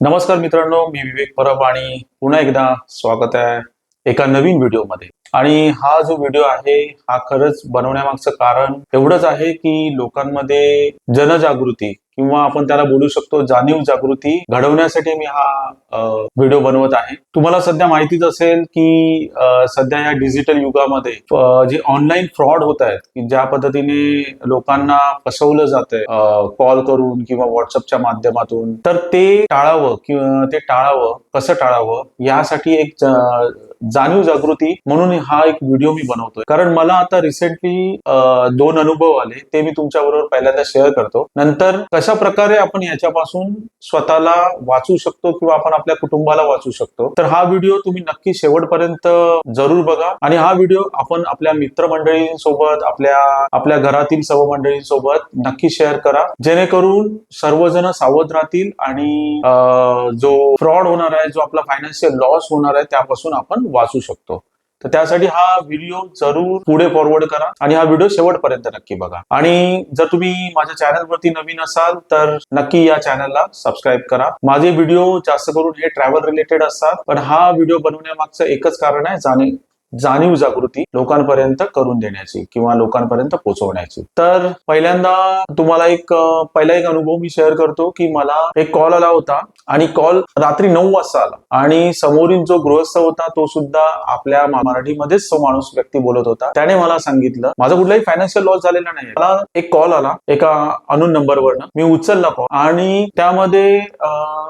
नमस्कार मित्रांनो मी विवेक परब आणि पुन्हा एकदा स्वागत आहे एका नवीन व्हिडिओमध्ये. आणि हा जो व्हिडिओ आहे हा खरंच बनवण्यामागचं कारण एवढंच आहे की लोकांमध्ये जनजागृती किंवा आपण त्याला बोलू शकतो जाणीव जागृती घडवण्यासाठी मी हा व्हिडिओ बनवत आहे. तुम्हाला सध्या माहितीच असेल की सध्या या डिजिटल युगामध्ये जे ऑनलाईन फ्रॉड होत आहेत की ज्या पद्धतीने लोकांना फसवलं जात कॉल करून किंवा व्हॉट्सअपच्या माध्यमातून तर ते टाळावं किंवा ते टाळावं कसं टाळावं यासाठी एक जा- जाणीव जागृती म्हणून हा एक व्हिडिओ मी बनवतोय. कारण मला आता रिसेंटली दोन अनुभव आले ते मी तुमच्या बरोबर पहिल्यांदा शेअर करतो. नंतर कशा प्रकारे आपण याच्यापासून स्वतःला वाचू शकतो किंवा आपण आपल्या कुटुंबाला वाचू शकतो. तर हा व्हिडिओ तुम्ही नक्की शेवटपर्यंत जरूर बघा. आणि हा व्हिडिओ आपण आपल्या मित्रमंडळींसोबत आपल्या आपल्या घरातील सर्व मंडळींसोबत नक्की शेअर करा. जेणेकरून सर्वजण सावध राहतील आणि जो फ्रॉड होणार आहे जो आपला फायनान्शियल लॉस होणार आहे त्यापासून आपण वाचू शकतो. तर त्यासाठी हा व्हिडिओ जरूर पुढे फॉरवर्ड करा आणि हा व्हिडिओ शेवटपर्यंत नक्की बघा. आणि जर तुम्ही माझ्या चॅनलवरती नवीन असाल तर नक्की या चॅनलला सबस्क्राईब करा. माझे व्हिडिओ जास्त करून हे ट्रॅव्हल रिलेटेड असतात पण हा व्हिडिओ बनवण्यामागचं एकच कारण आहे जाणे जाणीव जागृती लोकांपर्यंत करून देण्याची किंवा लोकांपर्यंत पोहोचवण्याची तर पहिल्यांदा तुम्हाला एक पहिला एक अनुभव मी शेअर करतो की मला एक कॉल आला होता आणि कॉल रात्री नऊ वाजता आला. आणि समोरील जो गृहस्थ होता तो सुद्धा आपल्या मराठीमध्येच तो माणूस व्यक्ती बोलत होता. त्याने मला सांगितलं माझा कुठलाही फायनान्शियल लॉस झालेला नाही मला एक कॉल आला एका अनोन नंबरवरनं. मी उचलला कॉल आणि त्यामध्ये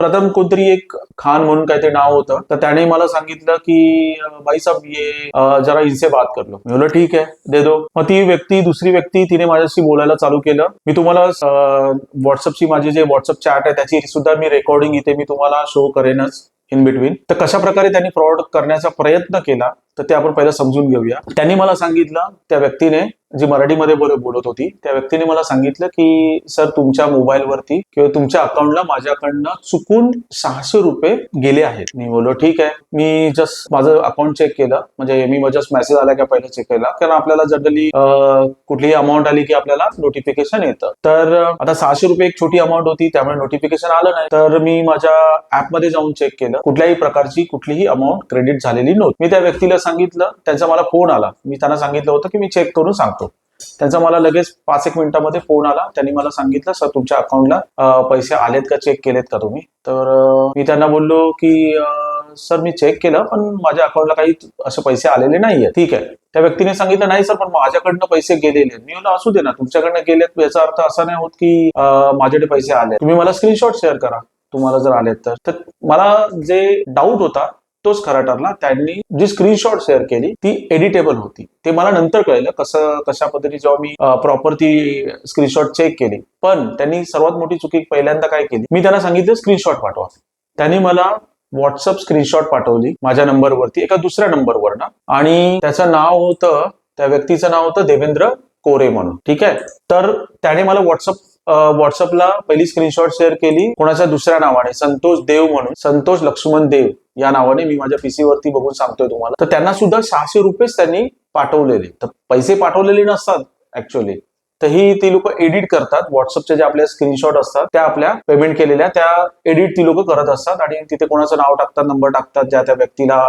प्रथम कोणतरी एक खान म्हणून काहीतरी नाव होतं. तर त्याने मला सांगितलं की अं, ये जरा इनसे बात कर लो. मी बोललो ठीक आहे दे दो. मग ती व्यक्ती दुसरी व्यक्ती तिने माझ्याशी बोलायला चालू केलं. मी तुम्हाला व्हॉट्सअपची माझी जे व्हॉट्सअप चॅट आहे त्याची सुद्धा मी रेकॉर्डिंग इथे मी तुम्हाला शो करेनच इन बिटवीन तर कशा प्रकारे त्यांनी फ्रॉड करण्याचा प्रयत्न केला तर ते आपण पहिला समजून घेऊया. त्यांनी मला सांगितलं त्या व्यक्तीने जी मराठीमध्ये बोलत होती त्या व्यक्तीने मला सांगितलं की सर तुमच्या मोबाईलवरती किंवा तुमच्या अकाउंटला माझ्याकडनं चुकून सहाशे रुपये गेले आहेत. मी बोललो ठीक आहे. मी जस्ट माझं अकाउंट चेक केलं. म्हणजे मी जस्ट मेसेज आला की पहिला चेक केला. कारण आपल्याला जनरली कुठलीही अमाऊंट आली की आपल्याला नोटिफिकेशन येतं. तर आता सहाशे रुपये एक छोटी अमाऊंट होती त्यामुळे नोटिफिकेशन आलं नाही. तर मी माझ्या ऍपमध्ये जाऊन चेक केलं. कुठल्याही प्रकारची कुठलीही अमाऊंट क्रेडिट झालेली नव्हती. मी त्या व्यक्तीला सांगितलं. त्यांचा मला फोन आला. मी त्यांना सांगितलं होतं की मी चेक करून सांगतो. त्यांचा मला लगेच पाच एक मिनिटामध्ये फोन आला. त्यांनी मला सांगितलं सर तुमच्या अकाउंटला पैसे आलेत का? चेक केलेत का तुम्ही? तर मी त्यांना बोललो की सर मी चेक केलं पण माझ्या अकाउंटला काही असे पैसे आलेले नाहीये ठीक आहे. त्या व्यक्तीने सांगितलं नाही सर पण माझ्याकडनं पैसे गेलेले आहेत." मी म्हणलं असू दे ना तुमच्याकडनं गेलेत याचा अर्थ असा नाही होत की माझ्याकडे पैसे आले तुम्ही मला स्क्रीनशॉट शेअर करा तुम्हाला जर आलेत तर. मला जे डाऊट होता तोच खरा ठरला. त्यांनी जी स्क्रीनशॉट शेअर केली ती एडिटेबल होती. ते मला नंतर कळलं कसं कशा पद्धतीने जेव्हा मी प्रॉपर ती स्क्रीनशॉट चेक केली. पण त्यांनी सर्वात मोठी चुकी पहिल्यांदा काय केली? मी त्यांना सांगितलं स्क्रीनशॉट पाठवा. त्यांनी मला व्हॉट्सअप स्क्रीनशॉट पाठवली माझ्या नंबरवरती एका दुसऱ्या नंबरवर ना आणि त्याचं नाव होतं त्या व्यक्तीचं नाव होतं देवेंद्र कोरे म्हणून. ठीक आहे? तर त्याने मला व्हॉट्सअप व्हॉट्सअपला पहिली स्क्रीनशॉट शेअर केली कोणाच्या दुसऱ्या नावाने? संतोष देव म्हणून. संतोष लक्ष्मण देव. या नावाने मी माझ्या पीसी वरती बघून सांगतोय तुम्हाला. तर त्यांना सुद्धा सहाशे रुपयेच त्यांनी पाठवलेले. तर पैसे पाठवलेले नसतात ऍक्च्युअली तर ही ती लोक एडिट करतात. व्हॉट्सअपच्या जे आपल्या स्क्रीनशॉट असतात त्या आपल्या पेमेंट केलेल्या त्या एडिट ती लोक करत असतात आणि तिथे कोणाचं नाव टाकतात नंबर टाकतात ज्या त्या व्यक्तीला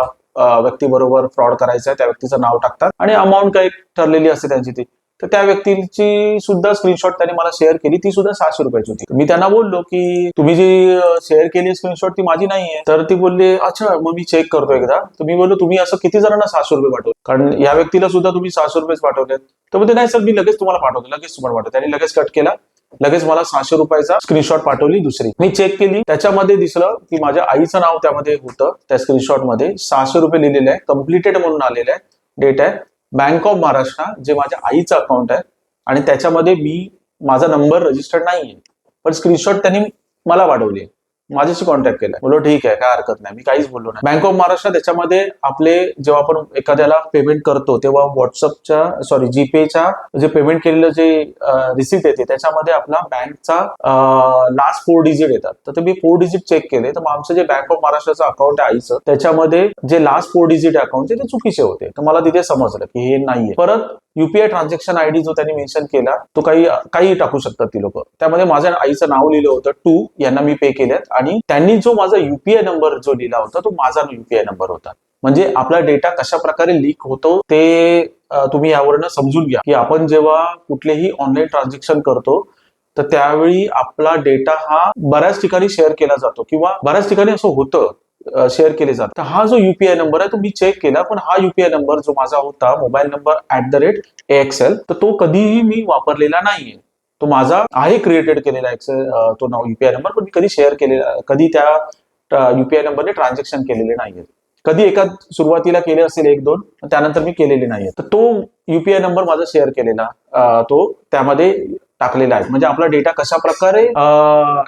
व्यक्तीबरोबर फ्रॉड करायचा आहे त्या व्यक्तीचं नाव टाकतात. आणि अमाऊंट काही ठरलेली असते त्यांची ती. तर त्या व्यक्तीची सुद्धा स्क्रीनशॉट त्यांनी मला शेअर केली. ती सुद्धा सहाशे रुपयाची होती. मी त्यांना बोललो की तुम्ही जी शेअर केली स्क्रीनशॉट ती माझी नाहीये. तर ती बोलले अच्छा मग मी चेक करतो एकदा. तर मी बोललो तुम्ही असं किती जणांना सहाशे रुपये पाठवले? कारण या व्यक्तीला सुद्धा तुम्ही सहाशे रुपयेच पाठवलेत. तर म्हणजे नाही सर मी लगेच तुम्हाला पाठवतो लगेच तुम्हाला पाठवतो. त्यांनी लगेच कट केला. लगेच मला सहाशे रुपयाचा स्क्रीनशॉट पाठवली दुसरी. मी चेक केली. त्याच्यामध्ये दिसलं की माझ्या आईचं नाव त्यामध्ये होतं. त्या स्क्रीनशॉटमध्ये सहाशे रुपये लिहिलेले आहे कम्प्लिटेड म्हणून आलेलं आहे डेट आहे. बँक ऑफ महाराष्ट्र जे माझ्या आईचं अकाउंट आहे आणि त्याच्यामध्ये मी माझा नंबर रजिस्टर्ड नाहीये. पण स्क्रीनशॉट त्यांनी मला पाठवली माझ्याशी कॉन्टॅक्ट केला बोलो ठीक आहे काय हरकत नाही. मी काहीच बोललो नाही. बँक ऑफ महाराष्ट्र त्याच्यामध्ये आपले जेव्हा आपण एखाद्याला पेमेंट करतो तेव्हा व्हॉट्सअपच्या सॉरी जीपेच्या जे पेमेंट केलेलं जे रिसिप्ट येते त्याच्यामध्ये आपला बँकचा लास्ट फोर डिजिट येतात. तर ते मी फोर डिजिट चेक केले. तर मग आमचं जे बँक ऑफ महाराष्ट्राचं अकाउंट आहे आईचं त्याच्यामध्ये जे लास्ट फोर डिजिट अकाउंटचे ते चुकीचे होते. तर मला तिथे समजलं की हे नाहीये. परत युपीआय ट्रान्झॅक्शन आयडी जो त्यांनी मेन्शन केला तो काही काही टाकू शकतात ती लोक. त्यामध्ये माझ्या आईचं नाव लिहिलं होतं टू. यांना मी पे केल्यात. आणि त्यांनी जो माझा युपीआय नंबर जो लिहिला होता तो माझा युपीआय नंबर होता. म्हणजे आपला डेटा कशा प्रकारे लीक होतो ते तुम्ही यावरनं समजून घ्या. की आपण जेव्हा कुठलेही ऑनलाईन ट्रान्झॅक्शन करतो तर त्यावेळी आपला डेटा हा बऱ्याच ठिकाणी शेअर केला जातो किंवा बऱ्याच ठिकाणी असं होतं शेअर केले जातात. तर हा जो युपीआय नंबर आहे तो मी चेक केला पण हा युपीआय नंबर जो माझा होता mobile number at the rate excel तर तो कधीही मी वापरलेला नाहीये. तो माझा आहे क्रिएटेड केलेला एक्सेल तो नाव युपीआय नंबर पण मी कधी शेअर केलेला कधी त्या युपीआय नंबरने ट्रान्झॅक्शन केलेले नाहीये. कधी एका सुरुवातीला केले असेल एक दोन त्यानंतर मी केलेले नाहीये. तर तो युपीआय नंबर माझा शेअर केलेला तो त्यामध्ये टाकलेला आहे म्हणजे आपला डेटा कशा प्रकारे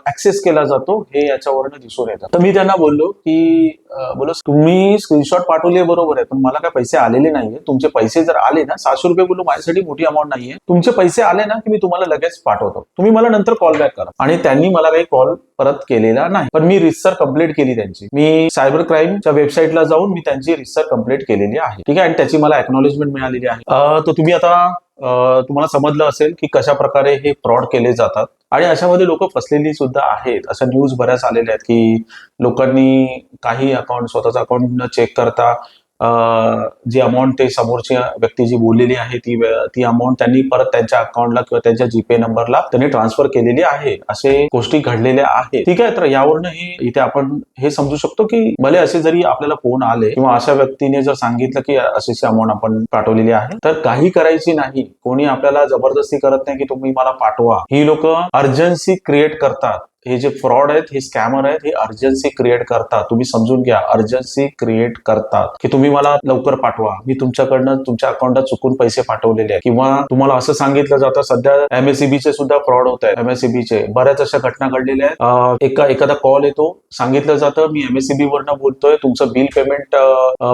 ऍक्सेस केला जातो हे याच्यावरनं दिसून येतं. तर मी त्यांना बोललो की बोलो तुम्ही स्क्रीनशॉट पाठवले बरोबर आहे पण मला काय पैसे आलेले नाहीये. तुमचे पैसे जर आले ना सहाशे रुपये बोललो माझ्यासाठी मोठी अमाऊंट नाहीये. तुमचे पैसे आले ना की मी तुम्हाला लगेच पाठवतो. तुम्ही मला नंतर कॉल बॅक करा. आणि त्यांनी मला काही कॉल परत केलेला नाही. पण मी रिसर्च कंप्लीट केली त्यांची. मी सायबर क्राईमच्या वेबसाईटला जाऊन मी त्यांची रिसर्च कंप्लीट केलेली आहे. ठीक आहे? आणि त्याची मला एक्नॉलेजमेंट मिळालेली आहे. तर तुम्ही आता तुम्हाला समजलं असेल की कशा प्रकारे हे फ्रॉड केले जातात. आणि अशामध्ये लोक फसलेली सुद्धा आहेत. अशा न्यूज बऱ्याच आलेल्या आहेत की लोकांनी काही अकाउंट स्वतःचं अकाउंट चेक करता जी अमाऊंट ते समोरची व्यक्ती जी बोललेली आहे ती ती अमाऊंट त्यांनी परत त्यांच्या अकाउंटला किंवा त्यांच्या जीपे नंबरला त्यांनी ट्रान्सफर केलेली आहे. असे गोष्टी घडलेल्या आहेत. ठीक आहे तर यावरनं हे इथे आपण हे समजू शकतो की भले असे जरी आपल्याला फोन आले किंवा अशा व्यक्तीने जर सांगितलं की अशी अमाऊंट आपण पाठवलेली आहे तर काही करायची नाही. कोणी आपल्याला जबरदस्ती करत नाही की तुम्ही मला पाठवा. ही लोक अर्जन्सी क्रिएट करतात. हे जे फ्रॉड आहेत हे स्कॅमर आहेत हे अर्जन्सी क्रिएट करतात. तुम्ही समजून घ्या अर्जन्सी क्रिएट करतात. की तुम्ही मला लवकर पाठवा. मी तुमच्याकडनं तुमच्या अकाउंटला चुकून पैसे पाठवलेले आहे किंवा तुम्हाला असं सांगितलं जातं सध्या एमएससीबी चे सुद्धा फ्रॉड होत आहेत. एमएससीबी चे. बऱ्याच अशा घटना घडलेल्या आहेत. एका एखादा कॉल येतो. सांगितलं जातं मी एमएससीबी वरनं बोलतोय. तुमचं बिल पेमेंट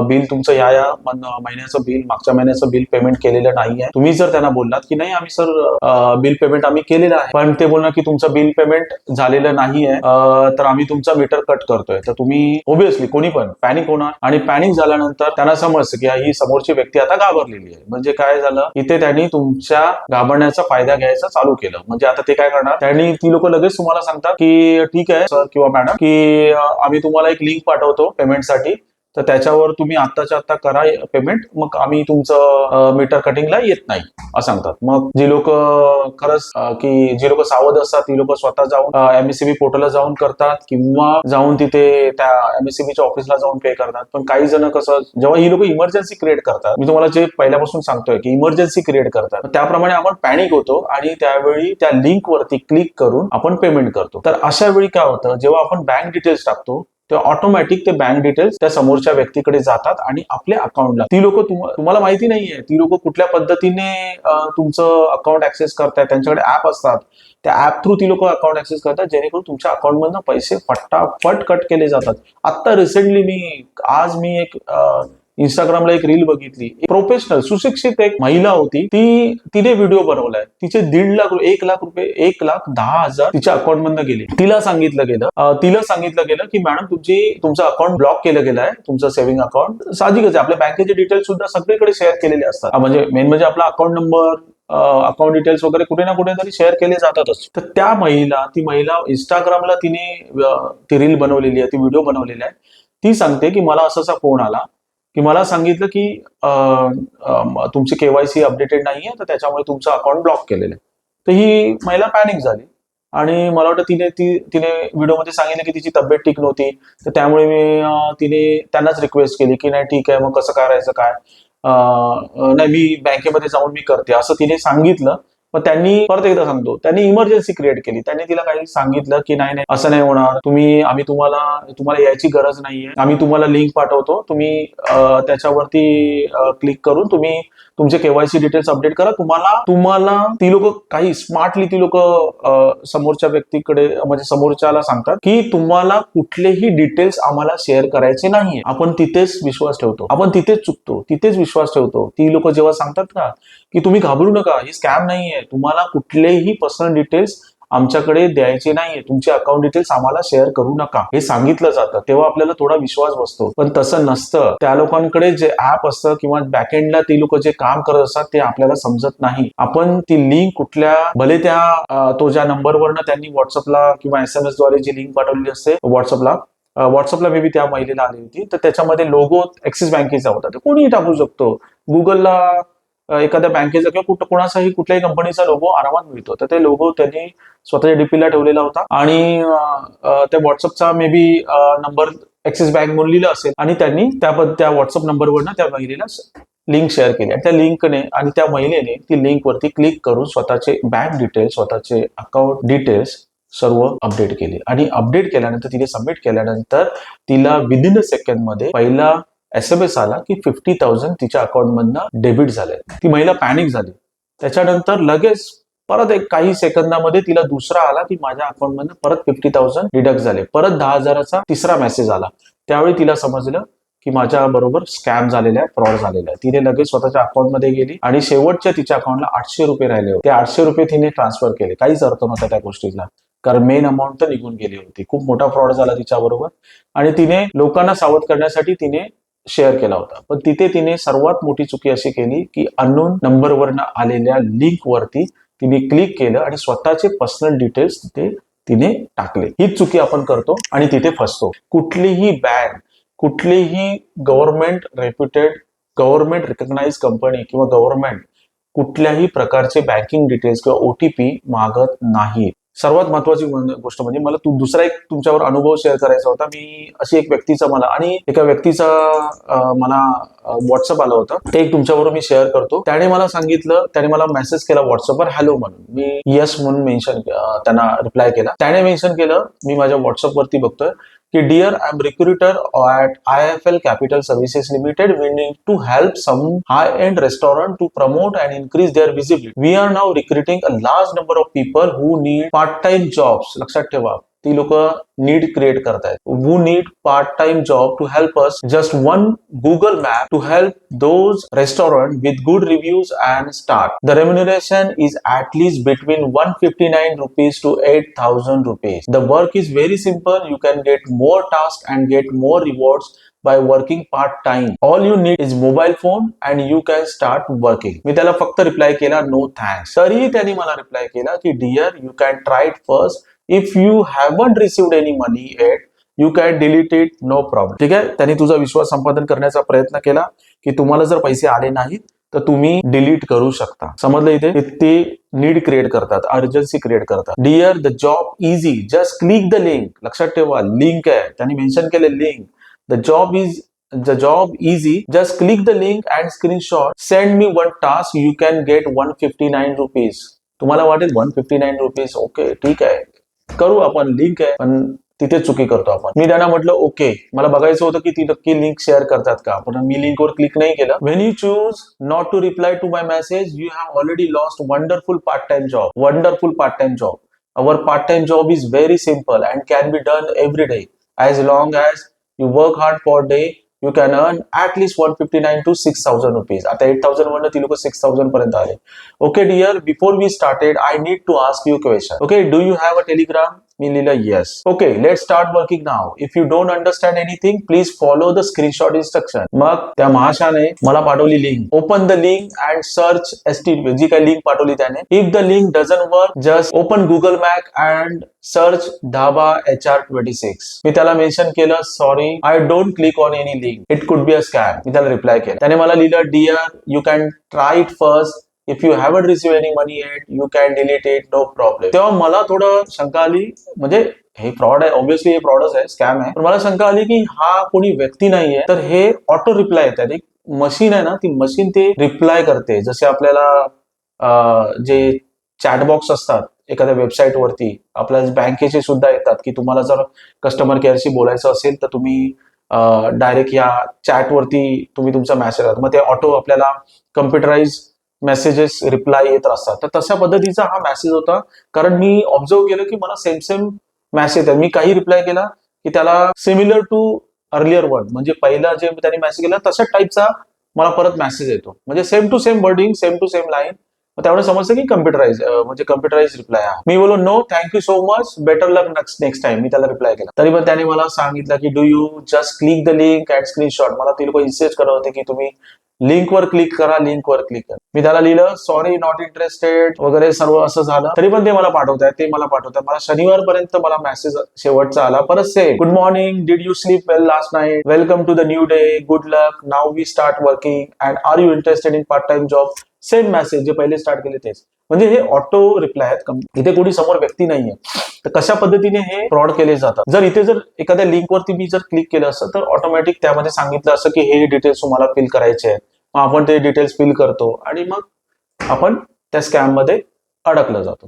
बिल तुमचं या या महिन्याचं बिल मागच्या महिन्याचं बिल पेमेंट केलेलं नाही आहे तुम्ही जर त्यांना बोललात की नाही आम्ही सर बिल पेमेंट आम्ही केलेलं आहे. पण ते बोलणार की तुमचं बिल पेमेंट झाले आलेलं नाहीये. तर आम्ही तुमचा मीटर कट करतोय. तर तुम्ही ओबियसली कोणी पण पॅनिक होणार आणि पॅनिक झाल्यानंतर त्यांना समजतं की ही समोरची व्यक्ती आता घाबरलेली आहे. म्हणजे काय झालं? इथे त्यांनी तुमच्या घाबरण्याचा फायदा घ्यायचा चालू केलं. म्हणजे आता ते काय करणार? त्यांनी ती लोक लगेच तुम्हाला सांगतात की ठीक आहे सर किंवा मॅडम की आम्ही तुम्हाला एक लिंक पाठवतो पेमेंटसाठी तर त्याच्यावर तुम्ही आत्ताच्या आत्ता करा पेमेंट मग आम्ही तुमचं मीटर कटिंगला येत नाही असं सांगतात. मग जी लोक खरंच की जी लोक सावध असतात ती लोक स्वतः जाऊन एमएससीबी पोर्टलला जाऊन करतात किंवा जाऊन तिथे त्या एमएससीबीच्या ऑफिसला जाऊन पे करतात. पण काही जण कसं जेव्हा ही लोक इमर्जन्सी क्रिएट करतात मी तुम्हाला जे पहिल्यापासून सांगतोय की इमर्जन्सी क्रिएट करतात त्याप्रमाणे आपण पॅनिक होतो आणि त्यावेळी त्या लिंक वरती क्लिक करून आपण पेमेंट करतो. तर अशा वेळी काय होतं जेव्हा आपण बँक डिटेल्स टाकतो ते ऑटोमॅटिक ते बँक डिटेल्स त्या समोरच्या व्यक्तीकडे जातात आणि आपल्या अकाउंटला ती लोक तुम्हाला माहिती नाहीये. ती लोक कुठल्या पद्धतीने तुमचं अकाउंट ऍक्सेस करतायत त्यांच्याकडे ऍप असतात. त्या ऍप थ्रू ती लोक अकाउंट ऍक्सेस करतात जेणेकरून तुमच्या अकाउंट मधनं पैसे फटाफट कट केले जातात. आता रिसेंटली मी आज मी एक इंस्टाग्रामला एक रील बघितली. प्रोफेशनल सुशिक्षित एक महिला होती. ती तिने व्हिडिओ बनवलाय. तिचे दीड लाख एक लाख रुपये एक लाख दहा हजार तिच्या अकाउंट मधनं गेले. तिला सांगितलं गेलं. तिला सांगितलं गेलं की मॅडम तुमची तुमचं अकाउंट ब्लॉक केलं गेलं आहे. तुमचं सेव्हिंग अकाउंट साहजिकच आहे. आपल्या बँकेचे डिटेल्स सुद्धा सगळीकडे शेअर केलेले असतात. म्हणजे मेन म्हणजे आपला अकाउंट नंबर अकाउंट डिटेल्स वगैरे कुठे ना कुठे तरी शेअर केले जातातच. तर त्या महिला ती महिला इंस्टाग्रामला तिने ती रील बनवलेली आहे ती व्हिडिओ बनवलेली आहे. ती सांगते की मला असा असा फोन आला. की मला सांगितलं की तुमचे तुमची केवायसी अपडेटेड नाहीये तर त्याच्यामुळे तुमचं अकाउंट ब्लॉक केलेलं आहे. तर ही महिला पॅनिक झाली. आणि मला वाटतं तिने ती तिने व्हिडिओमध्ये सांगितलं की तिची तब्येत ठीक नव्हती. तर त्यामुळे मी तिने त्यांनाच रिक्वेस्ट केली की नाही ठीक आहे मग कसं करायचं काय? नाही मी बँकेमध्ये जाऊन मी करते. असं तिने सांगितलं. मग त्यांनी परत एकदा सांगतो. त्यांनी इमर्जन्सी क्रिएट केली. त्यांनी तिला काही सांगितलं की नाही नाही असं नाही होणार. तुम्ही आम्ही तुम्हाला तुम्हाला यायची गरज नाहीये. आम्ही तुम्हाला लिंक पाठवतो. तुम्ही त्याच्यावरती क्लिक करून तुम्ही तुमचे केवायसी डिटेल्स अपडेट करा. तुम्हाला तुम्हाला ती लोक काही स्मार्टली ती लोक समोरच्या व्यक्तीकडे म्हणजे समोरच्याला सांगतात की तुम्हाला कुठलेही डिटेल्स आम्हाला शेअर करायचे नाही आपण तिथेच विश्वास ठेवतो. आपण तिथेच चुकतो. तिथेच विश्वास ठेवतो. ती लोक जेव्हा सांगतात का की तुम्ही घाबरू नका. ही स्कॅम नाहीये. तुम्हाला कुठलेही पर्सनल डिटेल्स आमच्याकडे द्यायचे नाहीये. तुमचे अकाउंट डिटेल्स आम्हाला शेअर करू नका. हे सांगितलं जातं. तेव्हा आपल्याला थोडा विश्वास बसतो. पण तसं नसतं. त्या लोकांकडे जे ऍप असतं किंवा बॅकएंडला ते लोक जे काम करत असतात ते आपल्याला समजत नाही. आपण ती लिंक कुठल्या भले त्या तो ज्या नंबरवरनं त्यांनी व्हॉट्सअपला किंवा एस एम एसद्वारे जी लिंक पाठवलेली असते व्हॉट्सअपला व्हॉट्सअपला मे बी त्या महिलेला आली होती. तर त्याच्यामध्ये लोगो ऍक्सिस बँकेचा होता. तर कोणीही टाकू शकतो. गुगलला एखाद्या बँकेचा किंवा कुठं कोणाचाही कुठल्याही कंपनीचा लोगो आरामात मिळतो. तर ते लोगो त्यांनी स्वतःच्या डीपीला ठेवलेला होता. आणि त्या व्हॉट्सअपचा maybe number Axis bank म्हणून लिहिलं असेल. आणि त्यांनी त्या त्या व्हॉट्सअप नंबरवरनं त्या महिलेला लिंक शेअर केली. आणि त्या लिंकने आणि त्या महिलेने ती लिंकवरती क्लिक करून स्वतःचे बँक डिटेल्स स्वतःचे अकाउंट डिटेल्स सर्व अपडेट केले. आणि अपडेट केल्यानंतर तिने सबमिट केल्यानंतर तिला विदिन अ सेकंडमध्ये पहिला एस एम एस आला की फिफ्टी थाउजंड तिच्या अकाउंटमधनं डेबिट झाले ती महिला पॅनिक झाली. त्याच्यानंतर लगेच परत एक काही सेकंदामध्ये तिला दुसरा आला की माझ्या अकाउंटमधनं परत फिफ्टी थाउजंड डिडक्ट झाले. परत दहा हजाराचा तिसरा मेसेज आला. त्यावेळी तिला समजलं की माझ्या बरोबर स्कॅम झालेला आहे फ्रॉड झालेला आहे. तिने लगेच स्वतःच्या अकाउंटमध्ये गेली आणि शेवटच्या तिच्या अकाउंटला आठशे रुपये राहिले होते. ते आठशे रुपये तिने ट्रान्सफर केले. काहीच अर्थ नव्हता त्या गोष्टीला कारण मेन अमाऊंट तर निघून गेली होती. खूप मोठा फ्रॉड झाला तिच्याबरोबर. आणि तिने लोकांना सावध करण्यासाठी तिने शेअर केला होता. पण तिथे तिने सर्वात मोठी चुकी अशी केली की अननोन नंबरवरनं आलेल्या लिंक वरती तिने क्लिक केलं आणि स्वतःचे पर्सनल डिटेल्स तिथे तिने टाकले. हीच चुकी आपण करतो आणि तिथे फसतो. कुठलीही बँक कुठलीही government reputed government recognise company किंवा गव्हर्नमेंट कुठल्याही प्रकारचे बँकिंग डिटेल्स किंवा ओटीपी मागत नाही सर्वात महत्वाची गोष्ट म्हणजे मला तू दुसरा एक तुमच्यावर अनुभव शेअर करायचा होता. मी अशी एक व्यक्तीचा मला आणि एका व्यक्तीचा मला व्हॉट्सअप आलं होतं. ते एक तुमच्याबरोबर मी शेअर करतो. त्याने मला सांगितलं त्याने मला मेसेज केला व्हॉट्सअपवर हॅलो म्हणून. मी येस म्हणून मेन्शन त्यांना रिप्लाय केला. त्याने मेन्शन केलं मी माझ्या व्हॉट्सअप वरती बघतोय. की dear I am recruiter at I F L capital services limited we need to help some high end restaurant to promote and increase their visibility we are now recruiting a large number of people who need part time jobs लक्षात ठेवा ती लोक need create करतायत we need part time job to help us just one Google map to help those restaurant with good reviews and start the remuneration is least between one fifty nine rupees to eight thousand rupees the work is very simple you can get more task and get more rewards by working part time all you need is mobile phone and you can start working मी त्याला फक्त reply केला no thanks तरीही त्यांनी मला reply केला की dear you can try it first if you haven't received any money yet you can delete it no problem ठीक आहे? त्यांनी तुझा विश्वास संपादन करण्याचा प्रयत्न केला की तुम्हाला जर पैसे आले नाहीत तर तुम्ही डिलीट करू शकता. समजलं इथे? ते नीड क्रिएट करतात अर्जन्सी क्रिएट करतात. Dear the job easy just click the link लक्षात ठेवा लिंक आहे. त्यांनी मेन्शन केले link the job is the job easy just click the link and screenshot send me one task you can get one fifty nine rupees तुम्हाला वाटेल one fifty nine rupees okay ठीक आहे. करू आपण link आहे पण तिथे चुकी करतो आपण. मी त्यांना म्हटलं ओके. मला बघायचं होतं की ती नक्की लिंक शेअर करतात का. पण मी लिंकवर क्लिक नाही केलं. When you choose not to reply to my message you have already lost wonderful part time job wonderful part time job our part time job is very simple and can be done every day as long as you work hard for day you can earn at least one fifty nine to six thousand rupees आता eight thousand वरनं ती लोक six thousand पर्यंत आले. Okay dear before we started I need to ask you question okay do you have a Telegram मी लिहिलं yes okay let start working now if you don't understand anything please follow the screenshot instruction मग त्या महाशाने मला पाठवली link open the link and search S T G काही link पाठवली त्याने. If the link doesn't work just open Google map and search dhaba H R twenty six मी त्याला mention केलं sorry I don't click on any link it could be a scam मी त्याला reply केला. त्याने मला लिहिलं dear you can try it first if you haven't receive any money yet you can delete it no problem तेव्हा मला थोडं शंका आली म्हणजे हे फ्रॉड आहे ऑब्व्हियसली हे फ्रॉडच आहे स्कॅम आहे. पण मला शंका आली की हा कोणी व्यक्ती नाहीये तर हे ऑटो रिप्लाय येतात एक मशीन आहे ना ती मशीन ते रिप्लाय करते. जसे आपल्याला जे जे चॅटबॉक्स असतात एखाद्या वेबसाईट वरती आपल्या बँकेचे सुद्धा येतात की तुम्हाला जर कस्टमर केअरशी बोलायचं असेल तर तुम्ही डायरेक्ट या चॅट वरती तुम्ही तुमचा मेसेज मग ते ऑटो आपल्याला कम्प्युटराइज मेसेजेस रिप्लाय येत असतात. तर तशा पद्धतीचा हा मेसेज होता. कारण मी ऑब्झर्व केलं की मला सेम सेम मेसेज आहे मी काही रिप्लाय केला की त्याला सिमिलर टू अर्लियर वर्ड म्हणजे पहिला जे त्याने मेसेज केला तशा टाईपचा मला परत मेसेज येतो. म्हणजे same to same wording same to same line त्यामुळे समजतं की कम्प्युटराइज म्हणजे कम्प्युटराइज रिप्लाय आहे मी बोलो no thank you so much better luck next next time मी त्याला रिप्लाय केला. तरी पण त्याने मला सांगितलं की do you just click the link and screenshot मला ते लोक इन्सिस्ट करत होते की तुम्ही लिंकवर क्लिक करा लिंक वर क्लिक करा. मी त्याला लिहिलं सॉरी नॉट इंटरेस्टेड वगैरे सर्व असं झालं. तरी पण ते मला पाठवत आहे ते मला पाठवत आहे मला शनिवारपर्यंत मला मेसेज शेवटचा आला. परत say good morning did you sleep well last night welcome to the new day good luck now we start working and are you interested in part time job same message जे पहिले start केले तेच. म्हणजे हे auto reply आहेत. इथे कोणी समोर व्यक्ती नाहीये. तर कशा पद्धतीने हे फ्रॉड केले जातात? जर इथे जर एखाद्या लिंक वरती मी जर क्लिक केलं असतं तर ऑटोमॅटिक त्यामध्ये सांगितलं असं की हे डिटेल्स तुम्हाला फिल करायचे आहेत. मग आपण ते डिटेल्स फिल करतो आणि मग आपण त्या स्कॅममध्ये अडकलं जातो.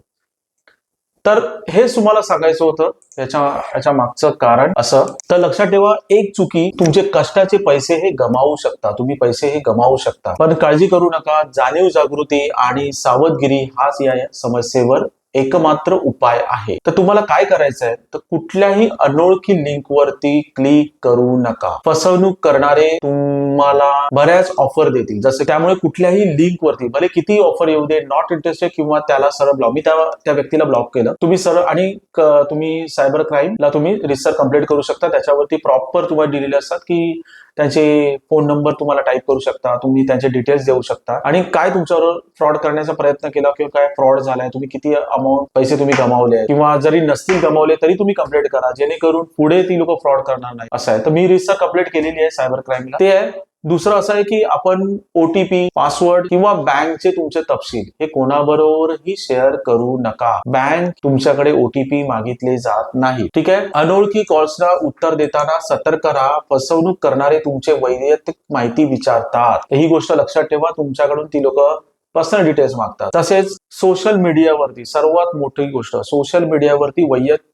तर हेच तुम्हाला सांगायचं होतं याच्या याच्या मागचं कारण असं. तर लक्षात ठेवा एक चुकी तुमचे कष्टाचे पैसे हे गमावू शकता. तुम्ही पैसे हे गमावू शकता. पण काळजी करू नका. जाणीव जागृती आणि सावधगिरी हाच या समस्येवर एकमात्र उपाय आहे. तर तुम्हाला काय करायचं आहे तर कुठल्याही अनोळखी लिंक वरती क्लिक करू नका. फसवणूक करणारे तुम्हाला बऱ्याच ऑफर देतील. जसं त्यामुळे कुठल्याही लिंक वरती भले किती ऑफर येऊ दे नॉट इंटरेस्टेड किंवा त्याला सरळ ब्लॉक मी त्या त्या व्यक्तीला ब्लॉक केलं. तुम्ही सरळ आणि तुम्ही सायबर क्राईमला तुम्ही रिसर्च कंप्लीट करू शकता. त्याच्यावरती प्रॉपर तुम्हाला दिलेले असतात की त्यांचे फोन नंबर तुम्हाला टाईप करू शकता तुम्ही त्यांचे डिटेल्स देऊ शकता. आणि काय तुमच्यावर फ्रॉड करण्याचा प्रयत्न केला किंवा काय फ्रॉड झालाय तुम्ही किती अमाऊंट पैसे तुम्ही गमावले किंवा जरी नसतील गमावले तरी तुम्ही कंप्लेंट करा जेणेकरून पुढे ती लोक फ्रॉड करणार नाही असं आहे. तर मी रिसर्च कंप्लीट केलेली आहे सायबर क्राईमला ते आहे दुसरं असं आहे की आपण ओटीपी पासवर्ड किंवा बँकचे तुमचे तपशील हे कोणाबरोबरही शेअर करू नका. बँक तुमच्याकडे ओटीपी मागितले जात नाही. ठीक आहे? अनोळखी कॉल्सला उत्तर देताना सतर्क राहा. फसवणूक करणारे तुमचे वैयक्तिक माहिती विचारतात. ही गोष्ट लक्षात ठेवा. तुमच्याकडून ती लोक पर्सनल डिटेल्स मागतात. तसेच सोशल मीडियावरती सर्वात मोठी गोष्ट सोशल मीडियावरती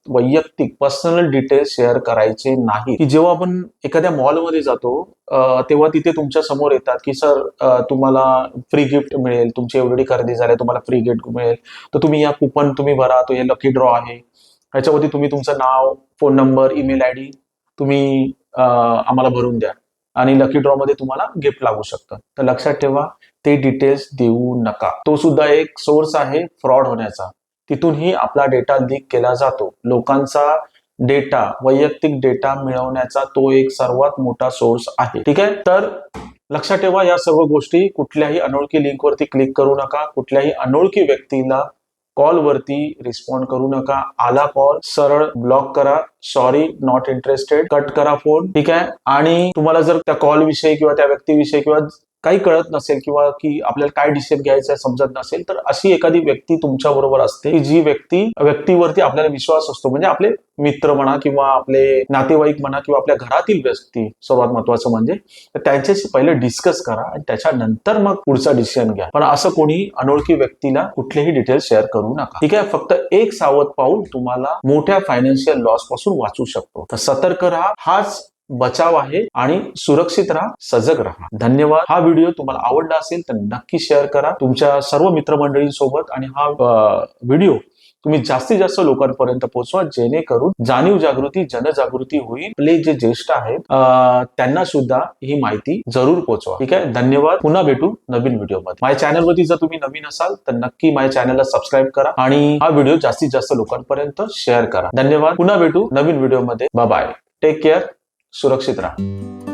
वैयक्तिक पर्सनल डिटेल्स शेअर करायचे नाही. की जेव्हा आपण एखाद्या मॉलमध्ये जातो तेव्हा तिथे तुमच्यासमोर येतात की सर तुम्हाला फ्री गिफ्ट मिळेल तुमची एवढी खरेदी झाली तुम्हाला फ्री गिफ्ट मिळेल. तर तुम्ही या कुपन तुम्ही भरा तो हे लकी ड्रॉ आहे. याच्यावरती तुम्ही तुमचं नाव phone number email I D तुम्ही आम्हाला भरून द्या. आणि लकी ड्रॉ मध्ये तुम्हाला गिफ्ट लागू शकतं. तर लक्षात ठेवा ते डिटेल्स देऊ नका. तो सुद्धा एक सोर्स आहे फ्रॉड होण्याचा. तिथूनही आपला डेटा लीक केला जातो. लोकांचा डेटा वैयक्तिक डेटा मिळवण्याचा तो एक सर्वात मोठा सोर्स आहे. ठीक आहे? तर लक्षात ठेवा या सर्व गोष्टी. कुठल्याही अनोळखी लिंकवरती क्लिक करू नका. कुठल्याही अनोळखी व्यक्तीला कॉल वरती रिस्पॉन्ड करू नका. आला कॉल सरळ ब्लॉक करा. सॉरी नॉट इंटरेस्टेड कट करा फोन ठीक आहे? आणि तुम्हाला जर त्या कॉल विषयी किंवा त्या व्यक्तीविषयी किंवा काही कळत नसेल किंवा की आपल्याला काय डिसिजन घ्यायचं आहे समजत नसेल तर अशी एखादी व्यक्ती तुमच्या बरोबर असते की जी व्यक्ती व्यक्तीवरती आपल्याला विश्वास असतो. म्हणजे आपले मित्र म्हणा किंवा आपले नातेवाईक म्हणा किंवा आपल्या घरातील व्यक्ती सर्वात महत्वाचं म्हणजे तर त्यांच्याशी पहिले डिस्कस करा आणि त्याच्यानंतर मग पुढचा डिसिजन घ्या. पण असं कोणी अनोळखी व्यक्तीला कुठलेही डिटेल्स शेअर करू नका. ठीक आहे फक्त एक सावध पाऊल तुम्हाला मोठ्या फायनान्शियल लॉसपासून वाचू शकतो. तर सतर्क राहा. हाच बचाव आहे आणि सुरक्षित राहा सजग राहा. धन्यवाद. हा व्हिडिओ तुम्हाला आवडला असेल तर नक्की शेअर करा. तुमच्या सर्व मित्रमंडळींसोबत आणि हा व्हिडिओ तुम्ही जास्तीत जास्त लोकांपर्यंत पोहोचवा जेणेकरून जाणीव जागृती जनजागृती होईल. आपले जे ज्येष्ठ आहेत त्यांना सुद्धा ही माहिती जरूर पोहोचवा. ठीक आहे? धन्यवाद. पुन्हा भेटू नवीन व्हिडिओमध्ये. माझ्या चॅनलवरती जर तुम्ही नवीन असाल तर नक्की माझ्या चॅनलला सबस्क्राईब करा आणि हा व्हिडिओ जास्तीत जास्त लोकांपर्यंत शेअर करा. धन्यवाद. पुन्हा भेटू नवीन व्हिडिओमध्ये. बाय. Take care. सुरक्षित राहा.